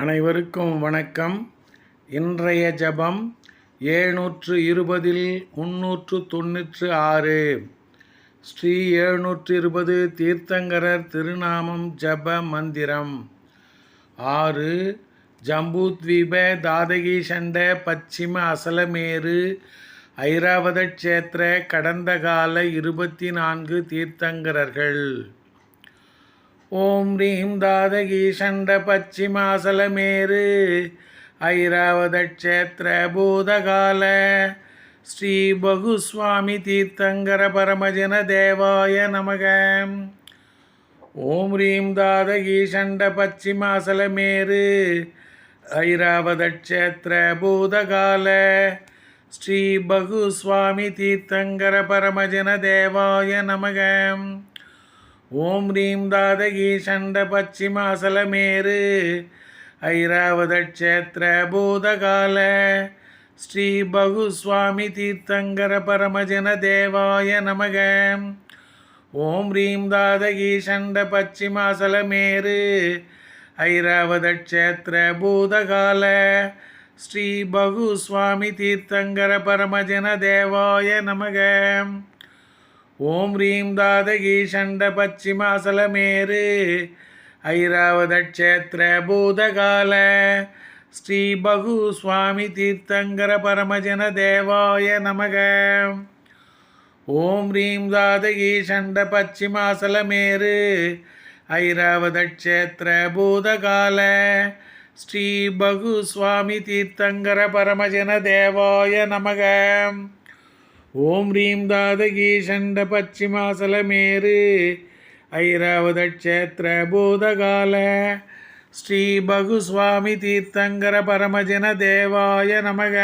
அனைவருக்கும் வணக்கம். இன்றைய ஜபம் ஏழ்நூற்று இருபதில் முன்னூற்று தொண்ணூற்று ஆறு. ஸ்ரீ எழுநூற்று இருபது தீர்த்தங்கரர் திருநாமம் ஜப மந்திரம். ஆறு ஜம்பூத்வீப தாதகி சண்ட பச்சிம அசலமேரு ஐராவத க்ஷேத்திர கடந்த கால இருபத்தி நான்கு தீர்த்தங்கரர்கள். ஓம் ரீம் தாதகி சண்ட பச்சிமாசலமேரு ஐராவத பூதகால. ஸ்ரீ பகுஸ்வாமி தீர்த்தங்கர பரமஜன தேவாய நமக. ஓம் ரீம் தாதகி சண்ட பச்சிமாசலமேரு ஐராவத பூதகால. ஸ்ரீ பகுஸ்வாமி தீர்த்தங்கர பரமஜன தேவாய நமகம் ஓம் ரீம் தாதகி சண்ட பச்சிமாசலமேரு ஐராவத பூதகால. ஸ்ரீ பகுஸ்வாமி தீர்த்தங்கர பரமஜன தேவாய நமக. ஓம் ரீம் தாதகி சண்ட பச்சிமாசலமேரு ஐராவத பூதகால. ஸ்ரீ பகுஸ்வாமி தீர்த்தங்கர பரமஜன தேவாய நமக. ஓம் ரீம் தாதகி சண்ட பச்சிமாசலமேரு ஐராவத பூதகால. ஸ்ரீ பகு சுவாமி தீர்த்தங்கர பரமஜன தேவாய நமக. ஓம் ரீம் தாதகி சண்ட பச்சிமாசலமேரு ஐராவத பூதகால. ஸ்ரீ பகு சுவாமி தீர்த்தங்கர பரமஜன தேவாய நமக. ஓம் ரீம் தாதகீ சண்ட பச்சிமாசலமேரு ஐராவத பூதகால. ஸ்ரீ பகுஸ்வாமி தீர்த்தங்கர பரமஜன தேவாய நமக.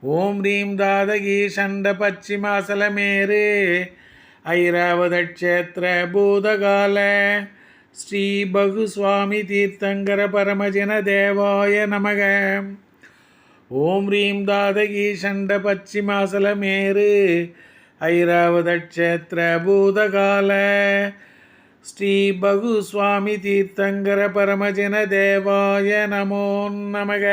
ஓம் ரீம் தாதகீ சண்ட பச்சிமாசலமேரு ஐராவத பூதகால. ஸ்ரீ பகுஸ்வாமி தீர்த்தங்கர பரமஜன தேவாய நமக. ஓம் ரீம் தாதகி சண்ட பச்சிமாசலமேரு ஐராவதக்ஷேத்திர பூதகால. ஸ்ரீ பகு சுவாமி தீர்த்தங்கர பரமஜன தேவாய நமோ நமக.